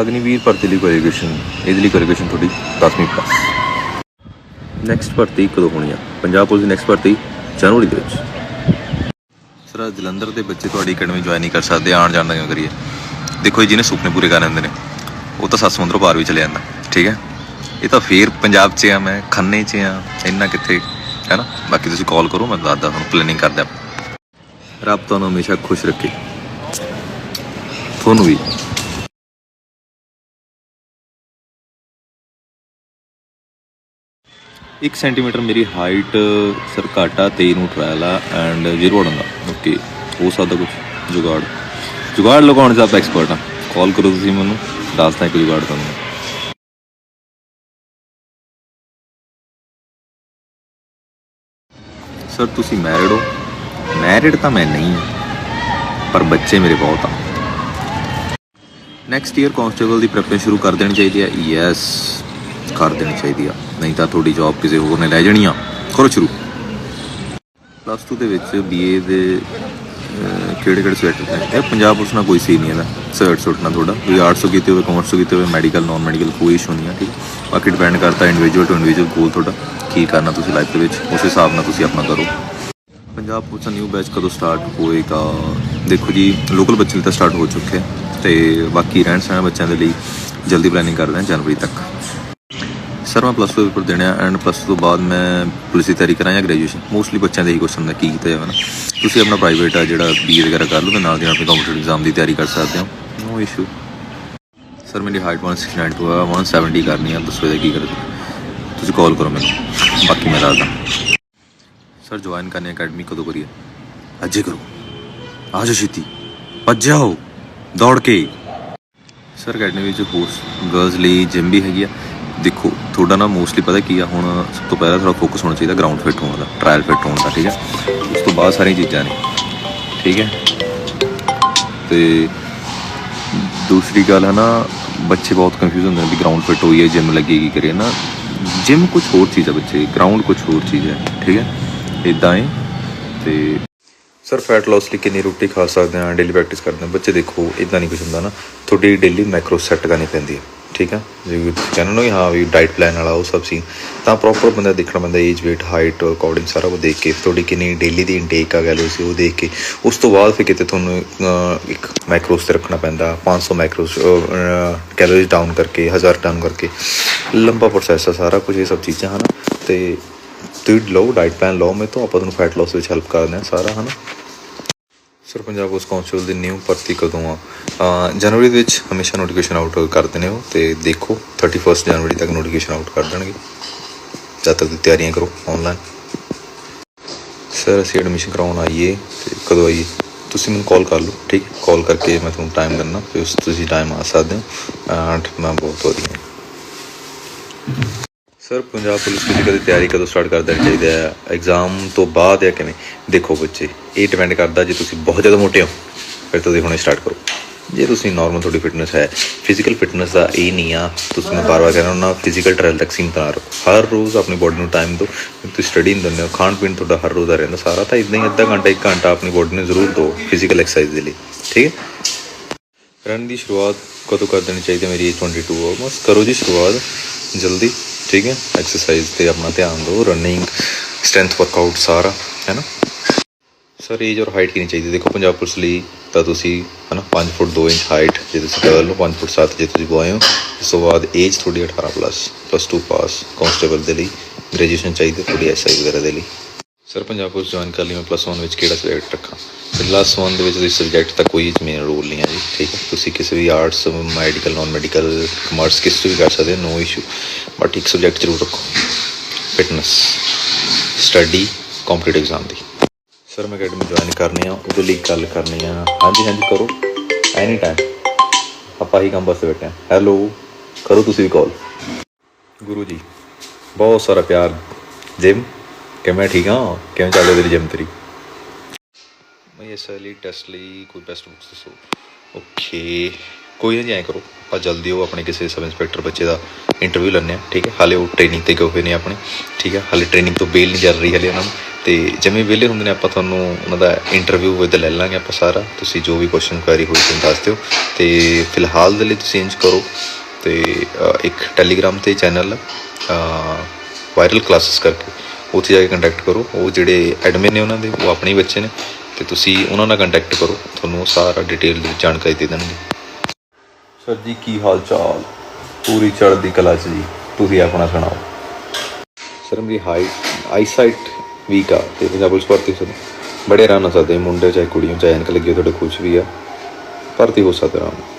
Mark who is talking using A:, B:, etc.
A: ਅਗਨੀਵੀਰ ਭਰਤੀ ਲਈ ਕੁਆਲੀਫਿਕੇਸ਼ਨ ਇਹਦੇ ਲਈ ਕੁਆਲੀਫਿਕੇਸ਼ਨ ਤੁਹਾਡੀ 10ਵੀਂ ਪਾਸ ਨੈਕਸਟ ਭਰਤੀ ਕਦੋਂ ਹੋਣੀ ਆ? ਪੰਜਾਬ ਪੁਲਿਸ ਦੀ ਨੈਕਸਟ ਭਰਤੀ ਜਨਵਰੀ ਦੇ ਵਿੱਚ। ਸਰ ਜਲੰਧਰ ਦੇ ਬੱਚੇ ਤੁਹਾਡੀ ਅਕੈਡਮੀ ਜੁਆਇਨ ਨਹੀਂ ਕਰ ਸਕਦੇ ਆਣ ਜਾਣ ਦਾ ਕਿਉਂ ਕਰੀਏ? ਦੇਖੋ ਜੀ, ਜਿਹਨੇ ਸੁਪਨੇ ਪੂਰੇ ਕਰ ਲੈਂਦੇ ਨੇ, ਉਹ ਤਾਂ ਸੱਤ ਸਮੁੰਦਰੋਂ ਪਾਰ ਵੀ ਚਲੇ ਜਾਂਦਾ, ਠੀਕ ਹੈ? ਇਹ ਤਾਂ ਫੇਰ ਪੰਜਾਬ 'ਚ ਆ, ਮੈਂ ਖੰਨੇ 'ਚ ਆ, ਇੰਨਾ ਕਿੱਥੇ, ਹੈ ਨਾ? ਬਾਕੀ ਤੁਸੀਂ ਕਾਲ ਕਰੋ, ਮੈਂ ਦੱਸਦਾ ਤੁਹਾਨੂੰ ਪਲੈਨਿੰਗ ਕਰਦਾ ਰੱਬ ਤੁਹਾਨੂੰ ਹਮੇਸ਼ਾ ਖੁਸ਼ ਰੱਖੇ। ਤੁਹਾਨੂੰ ਵੀ। 1 ਸੈਂਟੀਮੀਟਰ ਮੇਰੀ ਹਾਈਟ ਸਰ ਘੱਟ ਆ 23 ਨੂੰ ਟਰਾਇਲ ਆ ਐਂਡ ਜ਼ੀਰੋ ਦਾ ਓਕੇ, ਹੋ ਸਕਦਾ ਕੁਝ ਜੁਗਾੜ। ਜੁਗਾੜ ਲਗਾਉਣ 'ਚ ਐਕਸਪਰਟ ਆ। ਕਾਲ ਕਰੋ ਤੁਸੀਂ ਮੈਨੂੰ ਦੱਸਦਾ ਇੱਕ ਜੁਗਾੜ ਤੁਹਾਨੂੰ। ਸਰ ਤੁਸੀਂ ਮੈਰਿਡ ਹੋ? ਮੈਰਿਡ ਤਾਂ ਮੈਂ ਨਹੀਂ ਹਾਂ, ਪਰ ਬੱਚੇ ਮੇਰੇ ਬਹੁਤ ਆ। ਨੈਕਸਟ ਈਅਰ ਕਾਂਸਟੇਬਲ ਦੀ ਪ੍ਰੈਪਰੇਸ਼ਨ ਸ਼ੁਰੂ ਕਰ ਦੇਣੀ ਚਾਹੀਦੀ ਹੈ ਯੈਸ ਕਰ ਦੇਣੀ ਚਾਹੀਦੀ ਆ। ਨਹੀਂ ਤਾਂ ਤੁਹਾਡੀ ਜੌਬ ਕਿਸੇ ਹੋਰ ਨੇ ਲੈ ਜਾਣੀ ਆ। ਕਰੋ ਸ਼ੁਰੂ। ਪਲੱਸ 2 ਦੇ ਵਿੱਚ ਬੀਏ ਦੇ ਕਿਹੜੇ ਕਿਹੜੇ ਸਬਜੈਕਟ ਨੇ? ਇਹ ਪੰਜਾਬ ਪੁਲਿਸ ਨਾਲ ਕੋਈ ਸੀ ਨਹੀਂ ਇਹਦਾ। ਸਰਟ ਸੁੱਟ ਨਾਲ ਤੁਹਾਡਾ। ਵੀ ਆਰਟਸ ਤੋਂ ਕੀਤੇ ਹੋਵੇ ਕਾਮਰਸ ਤੋਂ ਕੀਤੇ ਹੋਵੇ ਮੈਡੀਕਲ ਨਾਨ ਮੈਡੀਕਲ ਕੋਈ ਇਸ਼ੂ ਨਹੀਂ ਆ, ਠੀਕ? ਬਾਕੀ ਡਿਪੈਂਡ ਕਰਦਾ ਇੰਡੀਵਿਜੂਅਲ ਟੂ ਇੰਡੀਵਿਜੂਅਲ ਗੋਲ ਤੁਹਾਡਾ। ਕੀ ਕਰਨਾ ਤੁਸੀਂ ਲਾਈਫ ਦੇ ਵਿੱਚ? ਉਸ ਹਿਸਾਬ ਨਾਲ ਤੁਸੀਂ ਆਪਣਾ ਕਰੋ। ਪੰਜਾਬ ਪੁਲਿਸ ਦਾ ਨਿਊ ਬੈਚ ਕਦੋਂ ਸਟਾਰਟ ਹੋਏਗਾ? ਦੇਖੋ ਜੀ ਲੋਕਲ ਬੱਚੇ ਲਈ ਤਾਂ ਸਟਾਰਟ ਹੋ ਚੁੱਕੇ ਹੈ ਤੇ ਬਾਕੀ ਰਹਿਣ ਸਹਿਣ ਬੱਚਿਆਂ ਦੇ ਲਈ ਜਲਦੀ ਪਲੈਨਿੰਗ ਕਰਦੇ ਹਾਂ ਜਨਵਰੀ ਤੱਕ। ਸਰ, ਮੈਂ ਪਲੱਸ 2 ਪੇਪਰ ਦੇਣਾ ਐਂਡ ਪਲੱਸ ਤੋਂ ਬਾਅਦ ਮੈਂ ਪੁਲਿਸ ਦੀ ਤਿਆਰੀ ਕਰਾਂ ਜਾਂ ਗ੍ਰੈਜੂਏਸ਼ਨ ਮੋਸਟਲੀ ਬੱਚਿਆਂ ਦੇ ਹੀ ਕੁਐਸਚਨ ਦਾ ਕੀ ਕੀਤਾ ਜਾਵੇ ਨਾ ਤੁਸੀਂ ਆਪਣਾ ਪ੍ਰਾਈਵੇਟ ਆ, ਜਿਹੜਾ ਬੀ ਵਗੈਰਾ ਕਰ ਲਓ ਤੇ ਨਾਲ ਦੀ ਨਾਲ ਆਪਣੀ ਕੰਪੀਟੀਟਿਵ ਐਗਜ਼ਾਮ ਦੀ ਤਿਆਰੀ ਕਰ ਸਕਦੇ ਹੋ। ਨੋ ਇਸ਼ੂ ਸਰ ਮੇਰੀ ਹਾਈਟ 169 ਤੋਂ ਆ 170 ਕਰਨੀ ਆ, ਦੱਸੋ ਇਹਦਾ ਕੀ ਕਰਦੇ ਤੁਸੀਂ ਕਾਲ ਕਰੋ ਮੈਨੂੰ, ਬਾਕੀ ਮੈਂ ਦੱਸਦਾ। ਸਰ ਜੁਆਇਨ ਕਰਨੀ ਅਕੈਡਮੀ ਕਦੋਂ ਕਰੀਏ? ਅੱਜੇ ਕਰੋ। ਆਜੋ ਛੇਤੀ। ਭੱਜ ਜਾਓ ਦੌੜ ਕੇ। ਸਰ ਅਕੈਡਮੀ ਵਿੱਚ ਹੋਸਟ ਗਰਲਸ ਲਈ ਜਿਮ ਵੀ ਹੈਗੀ ਆ। ਦੇਖੋ, ਤੁਹਾਡਾ ਨਾ ਮੋਸਟਲੀ ਪਤਾ ਕੀ ਆ, ਹੁਣ ਸਭ ਤੋਂ ਪਹਿਲਾਂ ਥੋੜਾ ਫੋਕਸ ਹੋਣਾ ਚਾਹੀਦਾ ਗਰਾਊਂਡ ਫਿੱਟ ਹੋਣ ਦਾ ਟ੍ਰਾਇਲ ਫਿੱਟ ਹੋਣ ਦਾ, ਠੀਕ ਹੈ ਉਸ ਤੋਂ ਬਾਅਦ ਸਾਰੀਆਂ ਚੀਜ਼ਾਂ ਨੇ, ਠੀਕ ਹੈ ਤੇ ਦੂਸਰੀ ਗੱਲ ਹੈ ਨਾ, ਬੱਚੇ ਬਹੁਤ ਕੰਫਿਊਜ਼ ਹੁੰਦੇ ਨੇ ਵੀ ਗਰਾਊਂਡ ਫਿੱਟ ਹੋਈ ਹੈ ਜਿਮ ਲੱਗੇਗੀ ਕਰੇ ਨਾ? ਜਿਮ ਕੁਝ ਹੋਰ ਚੀਜ਼ ਹੈ ਬੱਚੇ ਗਰਾਊਂਡ ਕੁਝ ਹੋਰ ਚੀਜ਼ ਹੈ ਠੀਕ ਹੈ ਇਦਾਂ ਹੈ ਤੇ ਸਰ ਫੈਟ ਲਾਸ ਲਈ ਕਿੰਨੀ ਰੋਟੀ ਖਾ ਸਕਦੇ ਆ? ਡੇਲੀ ਪ੍ਰੈਕਟਿਸ ਕਰਦੇ ਆ? ਬੱਚੇ ਦੇਖੋ ਇਦਾਂ ਨਹੀਂ ਕੁਝ ਹੁੰਦਾ ਨਾ। ਤੁਹਾਡੀ ਡੇਲੀ ਮੈਕਰੋ ਸੈੱਟ ਕਰਨੀ ਪੈਂਦੀ ਹੈ ਠੀਕ ਆ? ਜੇ ਤੁਸੀਂ ਕਹਿੰਦੇ ਨਾ ਹਾਂ ਵੀ ਡਾਈਟ ਪਲਾਨ ਵਾਲਾ, ਉਹ ਸਭ ਸੀ ਤਾਂ ਪ੍ਰੋਪਰ ਬੰਦਾ ਦੇਖਣਾ ਪੈਂਦਾ ਏਜ weight ਹਾਈਟ ਅਕੋਰਡਿੰਗ ਸਾਰਾ ਉਹ ਦੇਖ ਕੇ। ਤੁਹਾਡੀ ਕਿੰਨੀ ਡੇਲੀ ਦੀ ਇਨਟੇਕ ਆ ਗਿਆ ਲੋ ਸੀ ਉਹ ਦੇਖ ਕੇ। ਉਸ ਤੋਂ ਬਾਅਦ ਫਿਰ ਕਿਤੇ ਤੁਹਾਨੂੰ ਇੱਕ ਮਾਈਕਰੋਸ ਤੇ ਰੱਖਣਾ ਪੈਂਦਾ 500 ਮਾਈਕਰੋਸ ਕੈਲੋਰੀਜ਼ ਡਾਊਨ ਕਰਕੇ 1000 ਡਾਊਨ ਕਰਕੇ। ਲੰਬਾ ਪ੍ਰੋਸੈਸ ਆ ਸਾਰਾ ਕੁਝ ਇਹ ਸਭ ਚੀਜ਼ਾਂ, ਹਨ? ਤੇ ਤੁਸੀਂ ਲਓ ਡਾਈਟ ਪਲਾਨ ਲਓ ਮੈਂ ਤੋਂ, ਆਪਾਂ ਤੁਹਾਨੂੰ ਫੈਟ ਲਾਸ ਵਿੱਚ ਹੈਲਪ ਕਰਦੇ ਹਾਂ ਸਾਰਾ, ਹਨਾ? ਸਰ ਪੰਜਾਬ ਪੁਲਿਸ ਕਾਉਂਸਲ ਦੀ ਨਿਊ ਭਰਤੀ ਕਦੋਂ ਆ? ਜਨਵਰੀ ਦੇ ਵਿੱਚ ਹਮੇਸ਼ਾ ਨੋਟੀਫਿਕੇਸ਼ਨ ਆਊਟ ਕਰਦੇ ਨੇ ਉਹ ਤੇ ਦੇਖੋ 31 ਜਨਵਰੀ ਤੱਕ ਨੋਟੀਫਿਕੇਸ਼ਨ ਆਊਟ ਕਰ ਦੇਣਗੇ। ਜਦ ਤੱਕ ਦੀ ਤਿਆਰੀਆਂ ਕਰੋ ਆਨਲਾਈਨ ਸਰ ਅਸੀਂ ਐਡਮਿਸ਼ਨ ਕਰਾਉਣ ਆਈਏ ਤੇ ਕਦੋਂ ਆਈਏ? ਤੁਸੀਂ ਮੈਨੂੰ ਕਾਲ ਕਰ ਲਓ, ਠੀਕ? ਹੈ ਕਾਲ ਕਰਕੇ ਮੈਂ ਤੁਹਾਨੂੰ ਟਾਈਮ ਦਿੰਦਾ ਫਿਰ ਉਸ ਤੁਸੀਂ ਟਾਈਮ ਆ ਸਕਦੇ ਹੋ। ਐਂਡ ਮੈਂ ਬਹੁਤ ਵਧੀਆ। ਸਰ ਪੰਜਾਬ ਪੁਲਿਸ ਫਿਜ਼ੀਕਲ ਦੀ ਤਿਆਰੀ ਕਦੋਂ ਸਟਾਰਟ ਕਰ ਦੇਣੀ ਚਾਹੀਦੀ ਹੈ? ਐਗਜ਼ਾਮ ਤੋਂ ਬਾਅਦ ਜਾਂ ਕਿਵੇਂ? ਦੇਖੋ ਬੱਚੇ, ਇਹ ਡਿਪੈਂਡ ਕਰਦਾ ਜੇ ਤੁਸੀਂ ਬਹੁਤ ਜ਼ਿਆਦਾ ਮੋਟੇ ਹੋ, ਫਿਰ ਤੁਸੀਂ ਹੁਣੇ ਸਟਾਰਟ ਕਰੋ। ਜੇ ਤੁਸੀਂ ਨਾਰਮਲ ਤੁਹਾਡੀ ਫਿਟਨੈਸ ਹੈ ਫਿਜ਼ੀਕਲ ਫਿਟਨੈਸ ਦਾ ਇਹ ਨਹੀਂ ਆ, ਤੁਸੀਂ ਮੈਂ ਬਾਰ-ਬਾਰ ਕਹਿ ਰਿਹਾ ਹਾਂ ਫਿਜ਼ੀਕਲ ਟ੍ਰਾਇਲ ਤੱਕ ਸੀਮਤ ਨਾ ਰੱਖੋ ਹਰ ਰੋਜ਼ ਆਪਣੀ ਬੋਡੀ ਨੂੰ ਟਾਈਮ ਦਿਓ, ਤੁਸੀਂ ਸਟੱਡੀ ਨਹੀਂ ਦਿੰਦੇ ਹੋ, ਖਾਣ ਪੀਣ ਤੁਹਾਡਾ ਹਰ ਰੋਜ਼ ਦਾ ਰਹਿੰਦਾ, ਸਾਰਾ ਤਾਂ ਇਦਾਂ ਹੀ ਅੱਧਾ ਘੰਟਾ, ਇੱਕ ਘੰਟਾ ਆਪਣੀ ਬੋਡੀ ਨੂੰ ਜ਼ਰੂਰ ਦਿਓ ਫਿਜ਼ੀਕਲ ਐਕਸਰਸਾਈਜ਼ ਦੇ ਲਈ, ਠੀਕ ਹੈ? ਰਨ ਦੀ ਸ਼ੁਰੂਆਤ ਕਦੋਂ ਕਰ ਦੇਣੀ ਚਾਹੀਦੀ ਹੈ ਮੇਰੀ ਏਜ 22 ਆਲਮੋਸਟ ਕਰੋ ਜੀ ਸ਼ੁਰੂਆਤ, ਜਲਦੀ। ਠੀਕ ਹੈ? ਐਕਸਰਸਾਈਜ਼ ਤੇ ਆਪਣਾ ਧਿਆਨ ਦਿਓ ਰਨਿੰਗ ਸਟਰੈਂਥ ਵਰਕਆਊਟ ਸਾਰਾ, ਹੈ ਨਾ? ਸਰ ਏਜ ਔਰ ਹਾਈਟ ਕਿੰਨੀ ਚਾਹੀਦੀ ਦੇਖੋ, ਪੰਜਾਬ ਪੁਲਿਸ ਲਈ ਤਾਂ ਤੁਸੀਂ, ਹੈ ਨਾ 5 ਫੁੱਟ 2 ਇੰਚ ਹਾਈਟ ਜੇ ਤੁਸੀਂ ਗਰਲ ਹੋ 5 ਫੁੱਟ 7 ਜੇ ਤੁਸੀਂ ਬॉय ਹੋ ਉਸ ਤੋਂ ਬਾਅਦ ਏਜ ਤੁਹਾਡੀ 18 ਪਲੱਸ ਪਲੱਸ 2 ਪਾਸ ਕਾਂਸਟੇਬਲ ਦੇ ਲਈ ਗ੍ਰੈਜੂਏਸ਼ਨ ਚਾਹੀਦੀ ਤੁਹਾਡੀ ਐਸਆਈ ਵਗੈਰਾ ਦੇ ਲਈ। ਸਰ ਪੰਜਾਬ ਪੁਲਿਸ ਜੁਆਇਨ ਕਰ ਲਈ ਮੈਂ ਪਲੱਸ 1 ਵਿੱਚ ਕਿਹੜਾ ਸਬਜੈਕਟ ਰੱਖਾਂ? ਪਲੱਸ 1 ਦੇ ਵਿੱਚ ਤੁਸੀਂ ਸਬਜੈਕਟ ਦਾ ਕੋਈ ਮੇਨ ਰੋਲ ਨਹੀਂ ਹੈ ਜੀ, ਠੀਕ ਹੈ? ਤੁਸੀਂ ਕਿਸੇ ਵੀ arts medical non medical commerce ਕਿਸ ਤੋਂ ਵੀ ਕਰ ਸਕਦੇ ਹੋ ਨੋ ਇਸ਼ੂ ਬਟ ਇੱਕ ਸਬਜੈਕਟ ਜ਼ਰੂਰ ਰੱਖੋ ਫਿਟਨੈਸ ਸਟੱਡੀ ਕੰਪੀਟੀਟਿਵ ਐਗਜ਼ਾਮ ਦੀ। ਸਰ ਮੈਂ ਅਕੈਡਮੀ ਜੁਆਇਨ ਕਰਨੀ ਆ, ਉਹਦੇ ਲਈ ਗੱਲ ਕਰਨੀ ਆ। ਹਾਂਜੀ ਹਾਂਜੀ, ਕਰੋ। ਐਨੀ ਟਾਈਮ ਆਪਾਂ ਹੀ ਕੰਮ ਵਾਸਤੇ ਬੈਠੇ ਆ। ਹੈਲੋ ਕਰੋ ਤੁਸੀਂ ਵੀ ਕਾਲ ਗੁਰੂ ਜੀ, ਬਹੁਤ ਸਾਰਾ ਪਿਆਰ। ਜਿਮ ਕਿ ਮੈਂ ਠੀਕ ਹਾਂ? ਕਿਵੇਂ ਚੱਲਦੀ ਤੇਰੀ ਜਿਮ ਤੇਰੀ? ਮੈਂ ਇਸ ਲਈ ਟੈਸਟ ਲਈ ਕੋਈ ਬੈਸਟ ਬੁੱਕਸ ਦੱਸੋ। ਓਕੇ ਕੋਈ ਨਹੀਂ ਜਾਇਆ ਕਰੋ। ਆਪਾਂ ਜਲਦੀ ਉਹ ਆਪਣੇ ਕਿਸੇ ਸਬ ਇੰਸਪੈਕਟਰ ਬੱਚੇ ਦਾ ਇੰਟਰਵਿਊ ਲੈਣੇ ਆ ਠੀਕ ਹੈ? ਹਾਲੇ ਉਹ ਟ੍ਰੇਨਿੰਗ ਤੇ ਗਏ ਹੋਏ ਨੇ ਆਪਣੇ, ਠੀਕ ਹੈ? ਹਾਲੇ ਟ੍ਰੇਨਿੰਗ ਤੋਂ ਬੇਲ ਨਹੀਂ ਚੱਲ ਰਹੀ ਹਲੇ ਉਹਨਾਂ ਨੂੰ। ਤੇ ਜਿਵੇਂ ਵਿਹਲੇ ਹੁੰਦੇ ਨੇ, ਆਪਾਂ ਤੁਹਾਨੂੰ ਉਹਨਾਂ ਦਾ ਇੰਟਰਵਿਊ ਵਿਦ ਲੈ ਲਾਂਗੇ ਆਪਾਂ ਸਾਰਾ। ਤੁਸੀਂ ਜੋ ਵੀ ਕੁਐਸਚਨ ਕੁਐਰੀ ਹੋਈ ਤੁਹਾਨੂੰ ਦੱਸ ਦਿਓ। ਤੇ ਫਿਲਹਾਲ ਦੇ ਲਈ ਤੁਸੀਂ ਇੰਜ ਕਰੋ। ਤੇ ਇੱਕ ਟੈਲੀਗ੍ਰਾਮ ਤੇ ਚੈਨਲ ਵਾਇਰਲ ਕਲਾਸਿਸ ਕਰਕੇ ਉੱਥੇ ਜਾ ਕੇ ਕੰਟੈਕਟ ਕਰੋ। ਉਹ ਜਿਹੜੇ ਐਡਮਿਨ ਨੇ ਉਹਨਾਂ ਦੇ ਉਹ ਆਪਣੇ ਹੀ ਬੱਚੇ ਨੇ। ਤੇ ਤੁਸੀਂ ਉਹਨਾਂ ਨਾਲ ਕੰਟੈਕਟ ਕਰੋ। ਤੁਹਾਨੂੰ ਸਾਰਾ ਡਿਟੇਲ ਦੀ ਜਾਣਕਾਰੀ ਦੇ ਦੇਣਗੇ। ਸਰ ਜੀ ਕੀ ਹਾਲ ਚਾਲ? ਪੂਰੀ ਚੜ੍ਹਦੀ ਕਲਾ ਚ ਜੀ। ਤੁਸੀਂ ਆਪਣਾ ਸੁਣਾਓ। ਸਰ ਮੇਰੀ ਹਾਈਟ ਆਈਸਾਈਟ ਵੀਕ ਆ ਤੇ ਪੰਜਾਬ ਪੁਲਿਸ ਭਰਤੀ ਸਰ। ਬੜੇ ਆਰਾਮ ਨਾਲ ਸਕਦੇ ਮੁੰਡੇ ਚਾਹੇ ਕੁੜੀਆਂ ਚਾਹੇ ਐਨਕ ਲੱਗੀ ਤੁਹਾਡੇ ਕੁਝ ਵੀ ਆ। ਭਰਤੀ ਹੋ ਸਕਦਾ ਨਾਲ।